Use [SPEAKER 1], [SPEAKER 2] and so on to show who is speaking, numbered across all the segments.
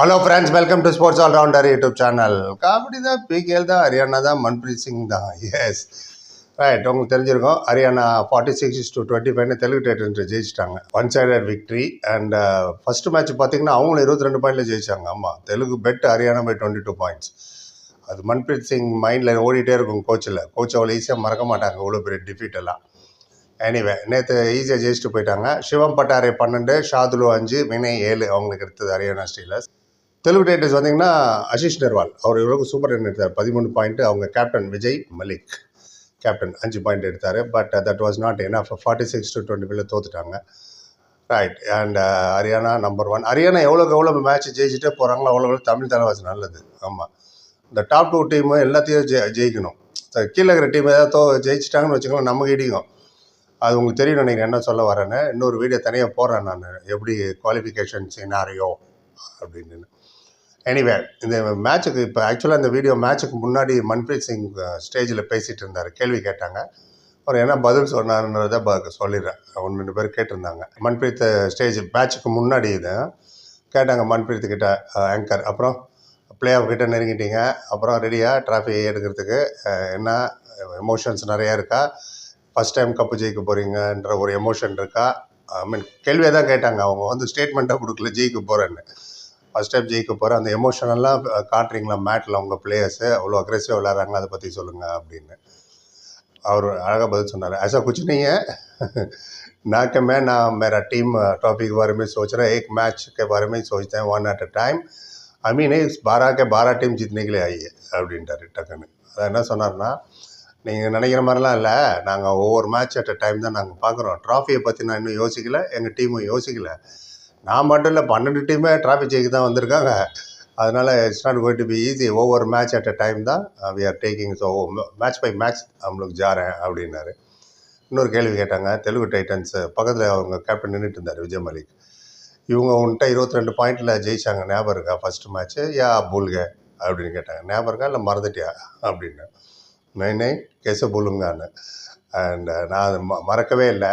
[SPEAKER 1] Hello friends welcome to sports allrounder YouTube channel kabaddi தான் PKL தான் ஹரியானா தான் மன்பிரீத் சிங் தான். எஸ் ரைட் உங்களுக்கு தெரிஞ்சிருக்கும் Haryana forty six to twenty ஃபைவ்னு தெலுங்கு டேட்டர் ஜெயிச்சிட்டாங்க. One sided victory and first match பார்த்தீங்கன்னா அவங்களும் இருபத்தி ரெண்டு பாயிண்டில் ஜெயிச்சாங்க. ஆமாம் Telugu beat Haryana by twenty two points அது மன்பிரீத் சிங் மைண்டில் ஓடிட்டே இருக்கும் கோச்சில் கோச் அவ்வளோ ஈஸியாக மறக்க மாட்டாங்க இவ்வளோ பெரிய டிஃபீட் எல்லாம். எனிவே நேற்று ஈஸியாக ஜெயிச்சுட்டு போயிட்டாங்க. சிவம் பட்டாரை பன்னெண்டு ஷாதுலு அஞ்சு வினய் ஏழு அவங்களுக்கு எடுத்தது ஹரியானா ஸ்டீலர்ஸ் தெலுங்கு டைட்டர்ஸ் வந்தீங்கன்னா அஷிஷ் நர்வால். அவர் இவ்வளவு சூப்பர் ரன் எடுத்தார். பதிமூணு பாயிண்ட் அவங்க கேப்டன் விஜய் மலிக் கேப்டன் அஞ்சு பாயிண்ட் எடுத்தார். பட் தட் வாஸ் நாட் ஏன்னா ஃபார்ட்டி சிக்ஸ் டு டுவெண்ட்டி ஃபைவ்ல தோத்துட்டாங்க right and Haryana uh, number one Haryana எவ்வளோக்கு எவ்வளோ மேட்ச் ஜெயிச்சுட்டே போகிறாங்களோ அவ்வளோ எவ்வளோ தமிழ் தலைவாசி நல்லது. ஆமாம் இந்த டாப் டூ டீமு எல்லாத்தையும் ஜெ ஜெயிக்கணும். கீழே இருக்கிற டீம் ஏதாவது தோ ஜெயிச்சிட்டாங்கன்னு வச்சுக்கோங்களேன் நமக்கு இடிக்கும். அது உங்களுக்கு தெரியும் நீங்கள் என்ன சொல்ல வரேன்னு இன்னொரு வீடியோ தனியாக போடுறேன் நான். எப்படி குவாலிஃபிகேஷன் சினாரியோ அப்படின்னு. எனிவே இந்த மேட்ச்சுக்கு இப்போ ஆக்சுவலாக இந்த வீடியோ மேட்ச்சுக்கு முன்னாடி மன்பிரீத் சிங் ஸ்டேஜில் பேசிகிட்டு இருந்தார். கேள்வி கேட்டாங்க. அவர் என்ன பதில் சொன்னார்ன்றதை ப சொல்லிடுறேன். ஒன்று ரெண்டு பேர் கேட்டிருந்தாங்க. மன்பிரீத் ஸ்டேஜ் மேட்ச்சுக்கு முன்னாடி இது கேட்டாங்க மன்பிரீத் கிட்ட ஆங்கர் அப்புறம் பிளே ஆஃப் கிட்ட நெருங்கிட்டீங்க. அப்புறம் ரெடியாக ட்ராஃபி எடுக்கிறதுக்கு என்ன எமோஷன்ஸ் நிறையா இருக்கா? ஃபஸ்ட் டைம் கப்பு ஜெயிக்க போகிறீங்கன்ற ஒரு எமோஷன் இருக்கா? ஐ மீன் கேள்வியாக தான் கேட்டாங்க. அவங்க வந்து ஸ்டேட்மெண்ட்டாக கொடுக்கல ஜெயிக்க போகிறேன்னு ஃபஸ்ட் டைம் ஜெயிக்க போகிறேன் அந்த எமோஷனெல்லாம் காட்டுறீங்களா மேட்டில் உங்கள் பிளேயர்ஸு அவ்வளோ அக்ரெசிவாக விளையாடுறாங்க அதை பற்றி சொல்லுங்கள் அப்படின்னு அவர் அழகாக பதில் சொன்னார் ऐसा कुछ नहीं है ना कि मैं ना मेरा टीम टॉपिक के बारे में सोच रहा है एक मैच के बारे में ही सोचते हैं one at a time I mean is பாரா கே பாரா டீம் ஜித்னே के लिए आई है அப்படின்ட்டாரு டக்குன்னு அதான் என்ன சொன்னார்னா நீங்கள் நினைக்கிற மாதிரிலாம் இல்லை நாங்கள் ஒவ்வொரு மேட்ச் அட் அ டைம் தான் நாங்கள் பார்க்குறோம் ட்ராஃபியை பற்றி நான் இன்னும் யோசிக்கல எங்கள் டீமும் யோசிக்கல நான் மட்டும் இல்லை பன்னெண்டு டீமே டிராஃபிக் ஜெயிக்க தான் வந்திருக்காங்க. அதனால் it's not going to be easy ஒவ்வொரு மேட்ச் அட் அ டைம் தான் we are taking so match by match நம்மளுக்கு ஜாரேன் அப்படின்னாரு. இன்னொரு கேள்வி கேட்டாங்க தெலுங்கு டைட்டன்ஸ் பக்கத்தில் அவங்க கேப்டன் நின்றுட்டு இருந்தார் விஜய் மலிக் இவங்க உன்கிட்ட இருபத்தி ரெண்டு பாயிண்டில் ஜெயிச்சாங்க ஞாபகம் இருக்கா? ஃபஸ்ட்டு மேட்ச்சு யா புல்க அப்படின்னு கேட்டாங்க. ஞாபகம் இருக்கா? இல்லை மறந்துட்டியா? அப்படின்னு. நைன் நைன் கேச புலுங்கான்னு அண்ட் நான் ம மறக்கவே இல்லை.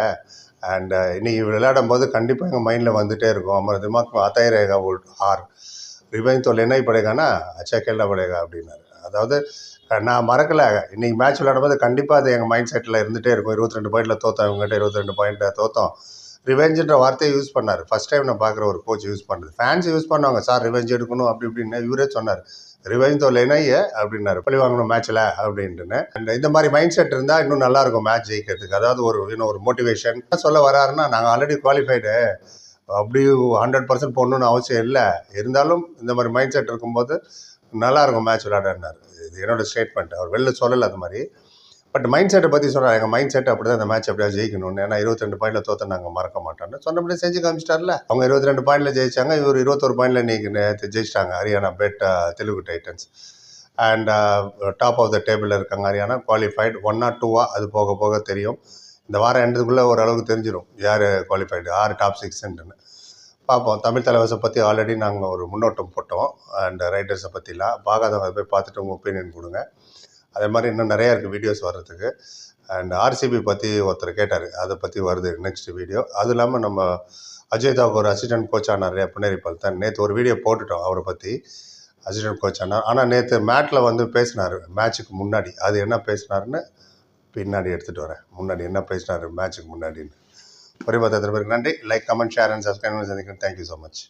[SPEAKER 1] அண்டு uh, இன்றைக்கி விளையாடும் போது கண்டிப்பாக எங்கள் மைண்டில் வந்துகிட்டே இருக்கும். அமர திமாக் ஆத்தாய் ரேகா உல் ஆர். ரிவைன் தொல் என்ன படேகானா அச்சா கேள்ல படேகா அப்படின்னாரு. அதாவது நான் மறக்கலை. இன்றைக்கி மேட்ச் விளையாடும்போது கண்டிப்பாக அது எங்கள் மைண்ட் செட்டில் இருந்துகிட்டே இருக்கும். இருபத்தி ரெண்டு பாயிண்டில் தோத்தோம் இவங்ககிட்ட இருபத்தி ரெண்டு பாயிண்ட்டில் தோத்தோம். ரிவெஞ்சுன்ற வார்த்தையை யூஸ் பண்ணார். ஃபஸ்ட் டைம் நான் பார்க்குற ஒரு கோச் யூஸ் பண்ணுறது ஃபேன்ஸ் யூஸ் பண்ணுவாங்க. சார் ரிவெஞ்ச் எடுக்கணும் அப்படி இப்படின்னு இவரே சொன்னார். ரிவெஞ்ச் தொல்லைனா அப்படின்னாரு. பழி வாங்கணும் மேட்ச்சில் அப்படின்ட்டுன்னு. இந்த மாதிரி மைண்ட் செட் இருந்தால் இன்னும் நல்லாயிருக்கும் மேட்ச் ஜெயிக்கிறதுக்கு. அதாவது ஒரு இன்னும் ஒரு மோட்டிவேஷன் சொல்ல வராருன்னா நாங்கள் ஆல்ரெடி குவாலிஃபைடு அப்படி ஹண்ட்ரட் பர்சன்ட் போடணும்னு அவசியம் இல்லை. இருந்தாலும் இந்த மாதிரி மைண்ட் செட் இருக்கும்போது நல்லாயிருக்கும் மேட்ச் விளையாடுறாரு இது என்னோடய ஸ்டேட்மெண்ட் அவர் வெளில சொல்லலை அது மாதிரி. பட் மைண்ட் செட்டை பற்றி சொல்கிறார் எங்கள் மைண்ட் செட் அப்படி தான் இந்த மேட்ச் எப்படியா ஜெயிக்கணும்னு. ஏன்னா இருபத்தி ரெண்டு பாயிண்டில் தோற்ற நாங்கள் மறக்க மாட்டோம்னு சொன்னபடி செஞ்சு காமிச்சிட்டார்ல. அவங்க இருபத்தி ரெண்டு பாயிண்டில் ஜெயிச்சாங்க. இவர் இருபத்தொரு பாயிண்டில் இன்னைக்கு நேற்று ஜெயிச்சிட்டாங்க. Haryana beat Telugu titans and top of the டேபிளில் இருக்காங்க ஹரியானா. குவாலிஃபைடு ஒன் ஆர் டூவா அது போக போக தெரியும். இந்த வாரம் எண்டதுக்குள்ளே ஓரளவுக்கு தெரிஞ்சிடும் யார் குவாலிஃபைடு ஆறு டாப் சிக்ஸ்ன்னு பார்ப்போம். தமிழ் தலைவசை பற்றி ஆல்ரெடி நாங்கள் ஒரு முன்னோட்டம் போட்டோம். அண்ட் ரைட்டர்ஸை பற்றிலாம் பார்க்காதவங்க போய் பார்த்துட்டு உங்கள் ஒப்பீனியன் கொடுங்க. அதே மாதிரி இன்னும் நிறையா இருக்குது வீடியோஸ் வர்றதுக்கு. அண்ட் ஆர்சிபி பற்றி ஒருத்தர் கேட்டார் அதை பற்றி வருது நெக்ஸ்ட் வீடியோ அது இல்லாமல் நம்ம அஜய் தாக்கூர் அசிஸ்டன்ட் கோச் ஆனார் புனேரிப்பால் தான் நேற்று ஒரு வீடியோ போட்டுட்டோம் அவரை பற்றி அசிஸ்டன்ட் கோச்சானார் ஆனால் நேற்று மேட்டில் வந்து பேசினார் மேட்ச்சுக்கு முன்னாடி. அது என்ன பேசினாருன்னு பின்னாடி எடுத்துகிட்டு வரேன். முன்னாடி என்ன பேசினார் மேட்ச்சுக்கு முன்னாடின்னு. ஒரே பார்த்து பேருக்கு நன்றி. Like comment share and subscribe சந்திக்கிறேன் தேங்க்யூ ஸோ மச்